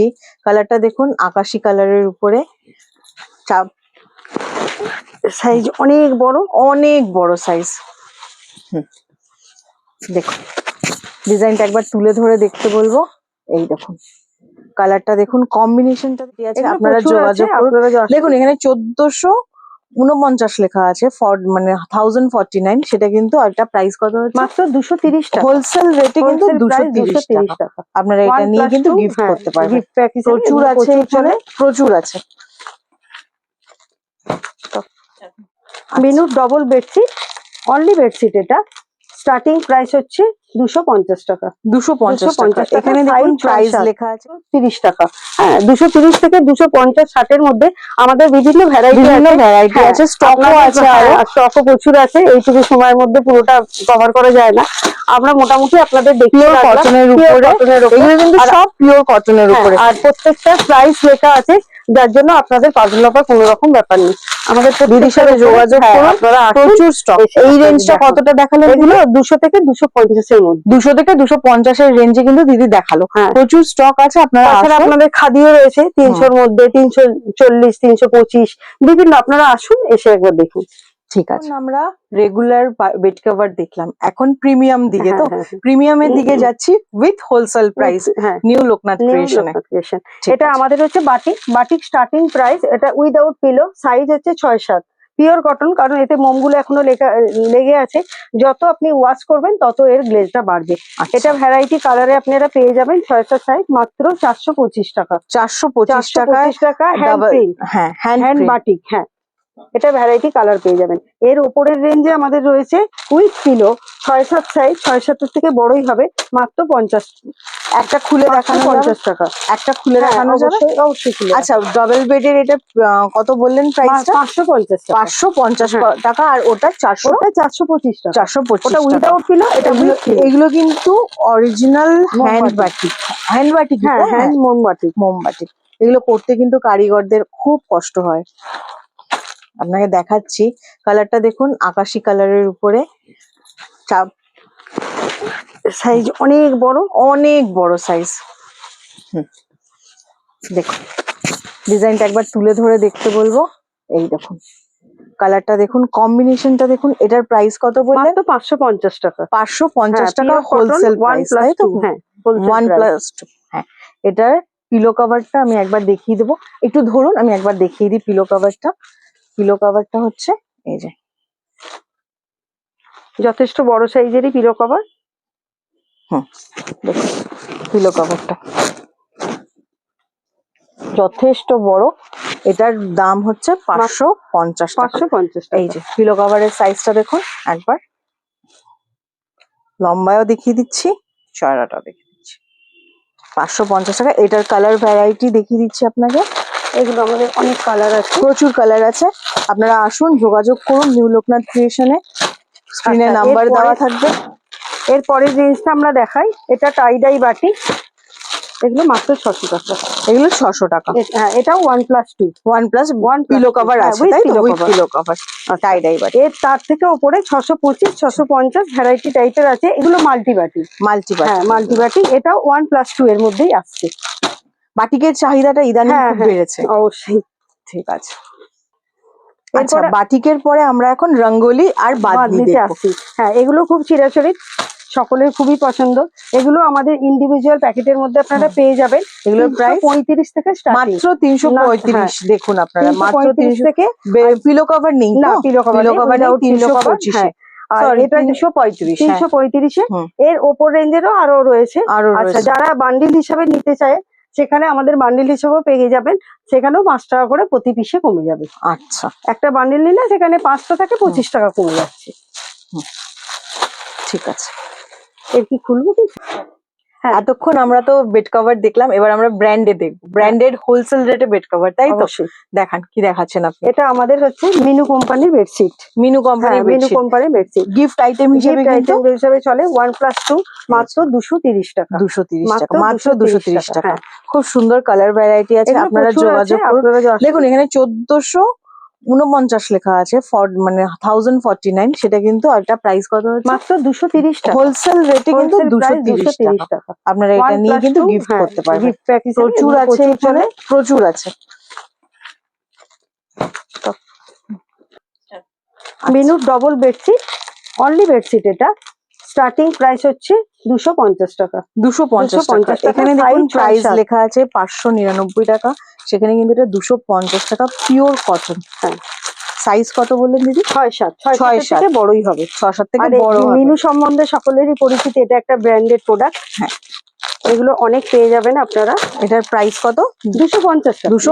দেখাচ্ছি কালারটা দেখুন আকাশি কালারের উপরে। চাপ। সাইজ অনেক বড় অনেক বড় সাইজ দেখুন। ডিজাইনটা একবার তুলে ধরে দেখতে বলব। এই দেখুন। কালারটা দেখুন কম্বিনেশনটা আছে। আপনারা যোগাযোগ করুন। দেখুন এখানে চোদ্দশো উনপঞ্চাশ লেখা আছে ফর মানে থাউজেন্ড ফর্টি নাইন সেটা কিন্তু একটা প্রাইস কত হচ্ছে? মাত্র দুশো তিরিশ টাকা। হোলসেল রেটে কিন্তু দুশো তিরিশ টাকা। আপনারা এটা নিয়ে কিন্তু গিফট হ্যাঁ, করতে পারেন প্রচুর আছে এখানে প্রচুর আছে। Minu double bedsheet only bedsheet এটা। স্টার্টিং প্রাইস হচ্ছে দুশো পঞ্চাশ টাকা। দুশো পঞ্চাশ 250 টাকা টাকা, এখানে দেখুন প্রাইস লেখা আছে। তিরিশ টাকা। হ্যাঁ দুশো তিরিশ থেকে দুশো পঞ্চাশ ষাটের মধ্যে আমাদের বিভিন্ন ভ্যারাইটি আছে। ভ্যারাইটি আছে স্টকও আছে হ্যাঁ, আরও। আর। স্টকও প্রচুর আছে। এইটুকু সময়ের মধ্যে পুরোটা কভার করা যায় না। আমরা মোটামুটি আপনাদের পিওর কটনের উপরে। এগুলো কিন্তু সব পিওর কটনের হ্যাঁ, উপরে। আর প্রত্যেকটা প্রাইস লেখা আছে। যার জন্য আপনাদের পাজল অফার কোনো রকম ব্যাপার নেই। আমাদের তো দিদির সাথে যোগাযোগ হ্যাঁ, করুন আপনারা প্রচুর স্টক এই রেঞ্জটা কতটা দেখাল এগুলো দুশো থেকে দুশো পঞ্চাশের মধ্যে। দুশো থেকে দুশো পঞ্চাশের রেঞ্জে কিন্তু দিদি দেখাল। হ্যাঁ। প্রচুর স্টক আছে আপনারা তাছাড়া আপনাদের খাদিও রয়েছে তিনশোর মধ্যে তিনশো চল্লিশ তিনশো পঁচিশ বিভিন্ন আপনারা আসুন এসে একবার দেখুন। ঠিক আছে। আমরা রেগুলার বেড কভার দেখলাম। এখন প্রিমিয়াম দিকে তো হ্যাঁ, হ্যাঁ, হ্যাঁ। প্রিমিয়ামের দিকে যাচ্ছি উইথ হোলসেল প্রাইস হ্যাঁ। নিউ লোকনাথ ক্রিয়েশনে এটা আমাদের হচ্ছে বাটিক বাটিক স্টার্টিং প্রাইস এটা উইদাউট পিলো সাইজ হচ্ছে ছয় সাত। পিওর কটন কারণ এতে মোমগুলো এখনও লেগে আছে। যত আপনি ওয়াশ করবেন তত এর গ্লেজটা বাড়বে। এটা এটা ভ্যারাইটি কালারে আপনারা পেয়ে যাবেন ছয় সাত সাইজ মাত্র চারশো পঁচিশ টাকা। চারশো পঁচিশ টাকা হ্যাঁ হ্যান্ড হ্যান্ড বাটিক হ্যাঁ। এটা ভ্যারাইটি কালার পেয়ে যাবেন। এর উপরের রেঞ্জে আমাদের রয়েছে উইথ পিলো ছয় সাত সাইজ ছয় সাতের থেকে বড়ই হবে মাত্র পঞ্চাশ একটা খুলে দেখানো পঞ্চাশ টাকা। একটা খুলে হ্যাঁ, দেখানো যাবে? অবশ্যই অবশ্যই খুলে আচ্ছা ডাবল বেডের এটা কত বললেন প্রাইসটা পাঁচশো পঞ্চাশ পাঁচশো পঞ্চাশ হ্যাঁ। টাকা আর ওটা চারশো? ওটা চারশো পঁচিশ টাকা। চারশো পঁচিশ ওটা। উইদাউট পিলো এটা এগুলো কিন্তু original hand. Batik hand batik হ্যাঁ হ্যান্ড মোমবাতি। মোমবাতি। এগুলো করতে কিন্তু কারিগরদের খুব কষ্ট হয়। আপনাকে দেখাচ্ছি। কালারটা দেখুন আকাশি কালারের উপরে। চাপ সাইজ অনেক বড় অনেক বড় সাইজ দেখুন ডিজাইনটা একবার তুলে ধরে দেখতে বলব। এই দেখুন কালারটা দেখুন কম্বিনেশনটা দেখুন এটার প্রাইস কত বললেন? তো পাঁচশো পঞ্চাশ টাকা। পাঁচশো পঞ্চাশ হ্যাঁ, টাকা হোলসেল প্রাইস তাই তো? হ্যাঁ ওয়ান। প্লাস টু হ্যাঁ। এটার পিলো কভারটা আমি একবার দেখিয়ে দেবো। একটু ধরুন আমি একবার দেখিয়ে দিই পিলো কভারটা পিলো কভারটা হচ্ছে এই যে। যথেষ্ট বড় সাইজেরই পিলো কভার দেখুন পিলো কভারটা যথেষ্ট বড়। এটার দাম হচ্ছে পাঁচশো পঞ্চাশ পাঁচশো পঞ্চাশ এই যে পিলো কভারের সাইজটা দেখুন একবার। লম্বায়ও দেখিয়ে দিচ্ছি চয়ড়াটাও দেখিয়ে দিচ্ছি। পাঁচশো পঞ্চাশ টাকা। এটার কালার ভ্যারাইটি দেখিয়ে দিচ্ছি আপনাকে। এগুলো আমাদের অনেক কালার আছে প্রচুর কালার আছে। আপনারা আসুন যোগাযোগ করুন নিউ লোকনাথ ক্রিয়েশনে স্ক্রিনে নাম্বার দেওয়া থাকবে। এর পরের জিনিসটা আমরা দেখাই এটা টাই ডাই বাটি। এগুলো মাত্র ছশো টাকা। এগুলো ছশো টাকা। হ্যাঁ এটা one plus two one plus one pillow cover আছে তাই তো? পিলো কভার টাই ডাই বাটি। এর তার থেকে ওপরে ছশো পঁচিশ ছশো পঞ্চাশ ভ্যারাইটি টাইপের আছে। এগুলো মাল্টি বাটি মাল্টি হ্যাঁ মাল্টি বাটি এটাও ওয়ান প্লাস টু এর মধ্যেই আসছে। বাটিকের চাহিদাটা ইদানিং হ্যাঁ, খুব হ্যাঁ। বেড়েছে। অবশ্যই। ঠিক আছে। আচ্ছা বাটিকের পরে আমরা এখন রঙ্গোলি আর দেখব। আসছি হ্যাঁ এগুলো খুব চিরাচরিত সকলের খুবই পছন্দ। এগুলো আমাদের ইন্ডিভিজুয়াল প্যাকেটের মধ্যে আপনারা পেয়ে যাবেন। এগুলো প্রায় পঁয়ত্রিশ থেকে মাত্র তিনশো পঁয়ত্রিশ দেখুন আপনারা মাত্র তিনশো থেকে পিলো কভার নেই না পিলো কভার কভার তিনশো পঁচিশে। হ্যাঁ। আর এটা তিনশো পঁয়ত্রিশ। হ্যাঁ। তিনশো পঁয়ত্রিশে। এর ওপর রেঞ্জেরও আরও রয়েছে। আরও আচ্ছা রয়েছে যারা বান্ডিল হিসাবে নিতে চায় সেখানে আমাদের বান্ডিল হিসেবেও পেয়ে যাবেন। সেখানেও পাঁচ টাকা করে প্রতি পিসে কমে যাবে। আচ্ছা। একটা বান্ডিল নিলে সেখানে পাঁচটা থেকে পঁচিশ টাকা কমে যাচ্ছে। ঠিক আছে। এর কি খুলবো কি। এতক্ষণ আমরা তো বেড কভার দেখলাম এবার আমরা ব্র্যান্ডে দেখব। ব্র্যান্ডেড হোলসেল রেটে বেড কভার তাই তো? দেখান কি দেখাচ্ছেন আপনি? এটা আমাদের হচ্ছে মিনু কোম্পানির বেডশিট মিনু হ্যাঁ কোম্পানির মিনু কোম্পানির বেডশিট গিফট আইটেম হিসেবে আইটেম হিসেবে চলে ওয়ান প্লাস টু মাত্র দুশো তিরিশ টাকা। দুশো তিরিশ টাকা মাত্র দুশো 230 তিরিশ টাকা হ্যাঁ। খুব সুন্দর কালার ভ্যারাইটি আছে আপনারা যোগাযোগ করুন। দেখুন এখানে চোদ্দশো উনপঞ্চাশ লেখা আছে মানে থাউজেন্ড ফর্টি নাইন সেটা কিন্তু একটা প্রাইস কত হচ্ছে মাত্র দুশো তিরিশ টাকা। হোলসেল রেটে কিন্তু দুশো তিরিশ টাকা। আপনারা এটা নিয়ে কিন্তু গিফট হ্যাঁ, করতে পারেন প্রচুর আছে এখানে প্রচুর আছে। মিনুর ডবল বেডশিট অনলি বেডশিট এটা। স্টার্টিং প্রাইস হচ্ছে দুশো পঞ্চাশ টাকা। দুশো পঞ্চাশ 250 টাকা টাকা, এখানে দেখুন প্রাইস লেখা আছে পাঁচশো নিরানব্বই টাকা। সেখানে কিন্তু এটা দুশো পঞ্চাশ টাকা পিওর কটন হ্যাঁ। সাইজ কত বললেন দিদি? ছয় সাত। ছয় সাত। বড়ই হবে। ছয় সাত থেকে বড় মিনু সম্বন্ধে সকলেরই পরিচিত এটা একটা ব্র্যান্ডেড প্রোডাক্ট হ্যাঁ। এগুলো অনেক পেয়ে যাবেন আপনারা। এটার প্রাইস কত? দুশো পঞ্চাশ দুশো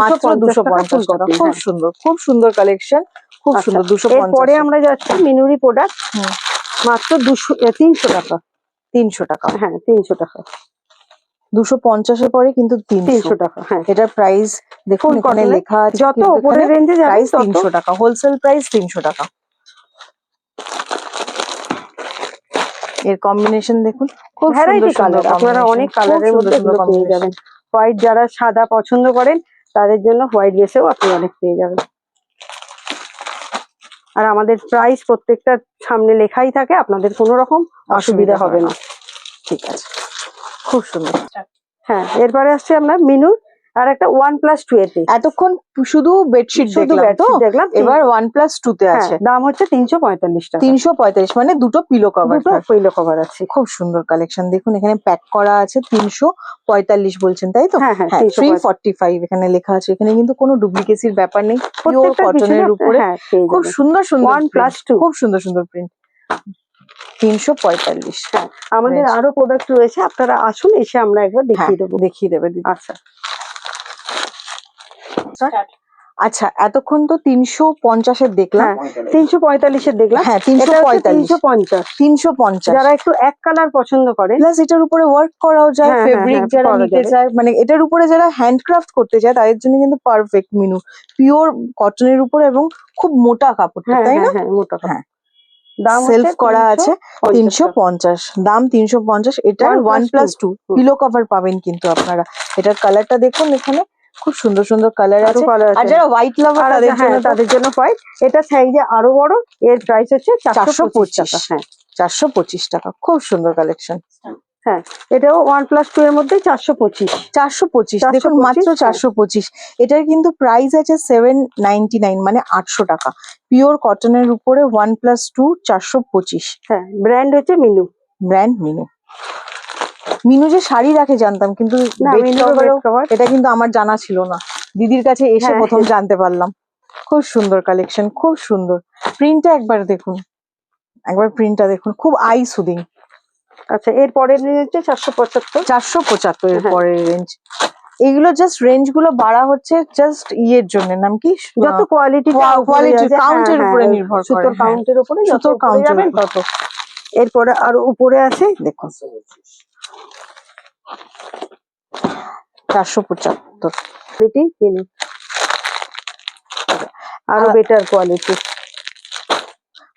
মাত্র দুশো পঞ্চাশ টাকা খুব হ্যাঁ। সুন্দর খুব সুন্দর কালেকশন খুব আচ্ছা, সুন্দর দুশো পঞ্চাশ। আমরা যাচ্ছি মিনুরি প্রোডাক্ট হুম। মাত্র দুশো তিনশো টাকা। তিনশো টাকা। হ্যাঁ তিনশো টাকা। দুশো পঞ্চাশের পরে কিন্তু তিনশো। টাকা হ্যাঁ। এটার প্রাইস দেখুন এখানে লেখা আছে যত উপরের রেঞ্জে প্রাইস তিনশো টাকা হোলসেল প্রাইস তিনশো টাকা। এর কম্বিনেশন দেখুন খুব ভ্যারাইটি কালার আপনারা অনেক খুব কালারের মধ্যে এগুলো পেয়ে যাবেন। হোয়াইট যারা সাদা পছন্দ করেন তাদের জন্য হোয়াইট বেসেও আপনি অনেক পেয়ে যাবেন। আর আমাদের প্রাইস প্রত্যেকটা সামনে লেখাই থাকে আপনাদের কোনো রকম অসুবিধা হবে না। ঠিক আছে। খুব সুন্দর। হ্যাঁ এরপরে আসছে আমরা মিনুর আর একটা ওয়ান প্লাস টু এতে এতক্ষণ শুধু বেডশিট দেখলাম তো? দেখলাম এবার ওয়ান প্লাস টু তে হ্যাঁ, আছে। দাম হচ্ছে তিনশো পঁয়তাল্লিশ টাকা। তিনশো পঁয়তাল্লিশ মানে দুটো পিলো কভার দুটো পৈলো কভার আছে। খুব সুন্দর কালেকশন দেখুন এখানে প্যাক করা আছে তিনশো পঁয়তাল্লিশ বলছেন তাই তো? হ্যাঁ হ্যাঁ হ্যাঁ থ্রি ফর্টি ফাইভ এখানে লেখা আছে। এখানে কিন্তু কোনো ডুপ্লিকেসির ব্যাপার নেই। পিওর কটনের উপরে। হ্যাঁ খুব সুন্দর সুন্দর print, plus two। খুব সুন্দর সুন্দর প্রিন্ট তিনশো পঁয়তাল্লিশ। আমাদের আরও প্রোডাক্ট রয়েছে আপনারা আসুন এসে আমরা একবার দেখিয়ে দেবো। দেখিয়ে দেবে দিদি। আচ্ছা। আচ্ছা এতক্ষণ তো তিনশো পঞ্চাশের দেখলাম। হ্যাঁ। তিনশো পঁয়তাল্লিশের দেখলাম। হ্যাঁ তিনশো পঁয়তাল্লিশ। তিনশো পঞ্চাশ। তিনশো পঞ্চাশ। যারা একটু এক কালার পছন্দ করে। প্লাস এটার উপরে ওয়ার্ক করাও যায় হ্যাঁ, হ্যাঁ, ফেব্রিক হ্যাঁ, যারা নিতে চায় মানে এটার উপরে যারা হ্যান্ডক্রাফট করতে চায় তাদের জন্য কিন্তু পারফেক্ট মিনু পিওর কটনের উপরে এবং খুব মোটা কাপড়টা হ্যাঁ তাই না? মোটা। হ্যাঁ। দাম সেলফ করা আছে তিনশো পঞ্চাশ দাম তিনশো পঞ্চাশ। এটার one plus two pillow cover পাবেন কিন্তু আপনারা। এটার কালারটা দেখুন এখানে। খুব সুন্দর সুন্দর কালার আছে। আর যারা হোয়াইট লাভার আর তাদের হ্যাঁ, জন্য তাদের জন্য হোয়াইট এটা সাইজে আরও বড় এর প্রাইস হচ্ছে চারশো 425 পঁচিশ টাকা। হ্যাঁ। চারশো পঁচিশ টাকা। খুব সুন্দর কালেকশন এটাও ওয়ান প্লাস টু এর মধ্যে চারশো পঁচিশ। চারশো পঁচিশ। দেখুন মাত্র হ্যাঁ। চারশো পঁচিশ। এটার কিন্তু প্রাইস আছে সেভেন নাইনটি নাইন মানে আটশো টাকা। পিওর কটনের উপরে ওয়ান প্লাস টু চারশো পঁচিশ। হ্যাঁ ব্র্যান্ড হচ্ছে মিনু ব্র্যান্ড মিনু মিনু যে শাড়ি রাখে জানতাম কিন্তু এটা কিন্তু আমার জানা ছিল না। দিদির কাছে এসে হ্যাঁ, প্রথম হ্যাঁ। জানতে পারলাম। খুব সুন্দর কালেকশন খুব সুন্দর। প্রিন্টটা একবার দেখুন। একবার প্রিন্টটা দেখুন খুব আই সুদিং আচ্ছা এর পরের হচ্ছে চারশো পঁচাত্তর। চারশো পঁচাত্তর এর হ্যাঁ। পরের রেঞ্জ এগুলো জাস্ট রেঞ্জগুলো বাড়া হচ্ছে জাস্ট ইয়ের জন্য নাম কি? যত কোয়ালিটি count এর উপরে নির্ভর করে, সুতোর হ্যাঁ। কাউন্টের উপরে যত উপরে যাবেন তত। এরপরে আর উপরে আছে দেখুন। চারশো পঁচাত্তর। কোয়ালিটি মিনু আরও বেটার কোয়ালিটি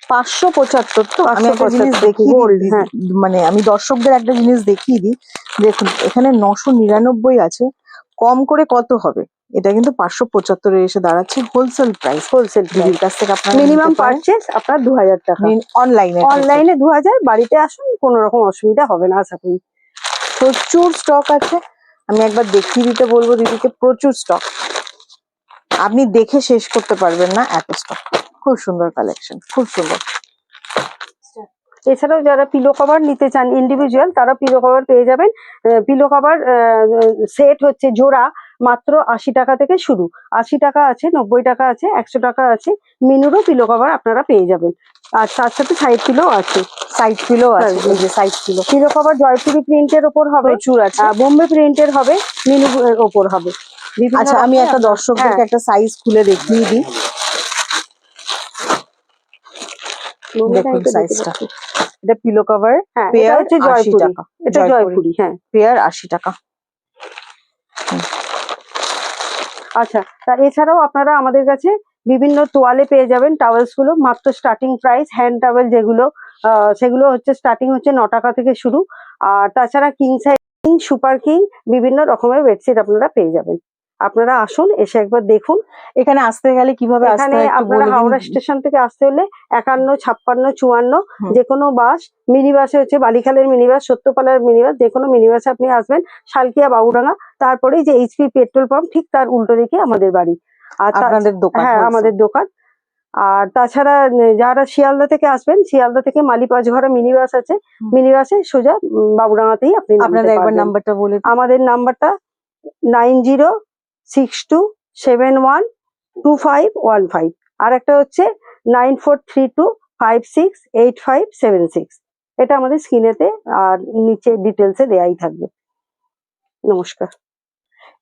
পাঁচশো পঁচাত্তর তো আমি একটা জিনিস 575 দেখিয়ে হ্যাঁ। মানে আমি দর্শকদের একটা জিনিস দেখিয়ে দিই। দেখুন এখানে নশো নিরানব্বই আছে কম করে কত হবে? এটা কিন্তু পাঁচশো পঁচাত্তরে এসে দাঁড়াচ্ছে হোলসেল প্রাইস হোলসেল দিদির কাছ থেকে আপনার মিনিমাম পারচেস আপনার দু হাজার টাকা অনলাইনে অনলাইনে দু হাজার বাড়িতে আসুন কোনো রকম অসুবিধা হবে না আশা করি। প্রচুর স্টক আছে। আমি একবার দেখিয়ে দিতে বলব দিদিকে, প্রচুর স্টক আপনি দেখে শেষ করতে পারবেন না এত স্টক খুব সুন্দর কালেকশন খুব সুন্দর। এছাড়াও যারা পিলো কভার নিতে চান ইন্ডিভিজুয়াল তারা পিলো কভার পেয়ে যাবেন। পিলো কভার সেট হচ্ছে জোড়া। মাত্র আশি টাকা থেকে শুরু। আশি টাকা আছে নব্বই টাকা আছে একশো টাকা আছে। মিনুরও পিলো কভার আপনারা পেয়ে যাবেন। আর তার সাথে সাইড পিলো আছে। সাইড পিলো আছে side pillow pillow cover Jaipuri প্রিন্টের ওপর হবে। প্রচুর আছে। বোম্বে প্রিন্টের হবে মিনু এর ওপর হবে। আচ্ছা আমি একটা দর্শকদেরকে হ্যাঁ, একটা সাইজ খুলে দেখিয়ে দিই। দেখুন সাইজটা এটা পিলো কভার হ্যাঁ এটা পেয়ার হচ্ছে জয়পুরি। এটা জয়পুরি। হ্যাঁ। পেয়ার আশি টাকা। আচ্ছা তা এছাড়াও আপনারা আমাদের কাছে বিভিন্ন তোয়ালে পেয়ে যাবেন টাওয়েলসগুলো, মাত্র স্টার্টিং প্রাইস হ্যান্ড টাওয়েল যেগুলো সেগুলো হচ্ছে স্টার্টিং হচ্ছে ন টাকা থেকে শুরু। আর তাছাড়া king size king super king বিভিন্ন রকমের বেডশিট আপনারা পেয়ে যাবেন। আপনারা আসুন এসে একবার দেখুন এখানে আসতে গেলে কীভাবে আসতে আপনারা হাওড়া স্টেশন থেকে আসতে হলে একান্ন ছাপ্পান্ন চুয়ান্ন। যে কোনো বাস মিনি বাসে হচ্ছে বালিখালের মিনি বাস সত্যপালার মিনি বাস যে কোনো মিনি বাসে আপনি আসবেন শালকিয়া বাবুডাঙ্গা তারপরেই যে এইচপি পেট্রোল পাম্প ঠিক তার উল্টো দিকে আমাদের বাড়ি আর তা- আপনাদের দোকান হ্যাঁ আমাদের দোকান আর তাছাড়া যারা শিয়ালদা থেকে আসবেন শিয়ালদা থেকে মালি পাঁচঘরা মিনি বাস আছে। মিনি বাসে সোজা বাবুডাঙ্গাতেই আপনি আপনাদের একবার। নাম্বারটা বলে। আমাদের নাম্বারটা nine zero six two seven one two five one five আর একটা হচ্ছে nine four three two five six eight five seven six এটা আমাদের স্ক্রিনেতে আর নিচে ডিটেলসে দেয়াই থাকবে। নমস্কার।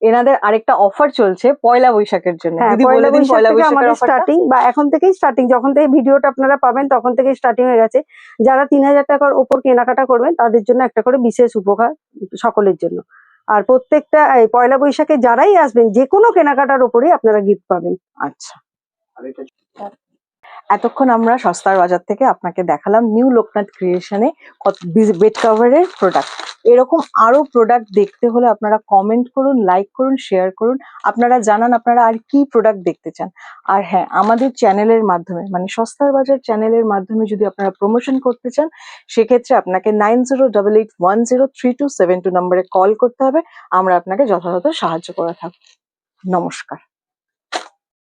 এনাদের আরেকটা অফার চলছে পয়লা বৈশাখের জন্য। হ্যাঁ পয়লা বৈশাখ থেকে আমাদের স্টার্টিং বা এখন থেকেই স্টার্টিং যখন থেকে ভিডিওটা আপনারা পাবেন তখন থেকেই স্টার্টিং হয়ে গেছে। যারা তিন হাজার টাকার ওপর কেনাকাটা করবেন তাদের জন্য একটা করে বিশেষ উপকার সকলের জন্য। আর প্রত্যেকটা, এই পয়লা বৈশাখে যারাই আসবেন যে কোনো কেনাকাটার ওপরেই আপনারা গিফট পাবেন। আচ্ছা। এতক্ষণ আমরা সস্তার বাজার থেকে আপনাকে দেখালাম নিউ লোকনাথ ক্রিয়েশনে বেড কাভারের প্রোডাক্ট এরকম আরও প্রোডাক্ট দেখতে হলে আপনারা কমেন্ট করুন লাইক করুন শেয়ার করুন। আপনারা জানান আপনারা আর কি প্রোডাক্ট দেখতে চান। আর হ্যাঁ আমাদের চ্যানেলের মাধ্যমে মানে সস্তার বাজার চ্যানেলের মাধ্যমে যদি আপনারা প্রমোশন করতে চান, সেক্ষেত্রে আপনাকে nine zero double eight one zero three two seven two নম্বরে কল করতে হবে। আমরা আপনাকে যথাযথ সাহায্য করে থাকব। নমস্কার।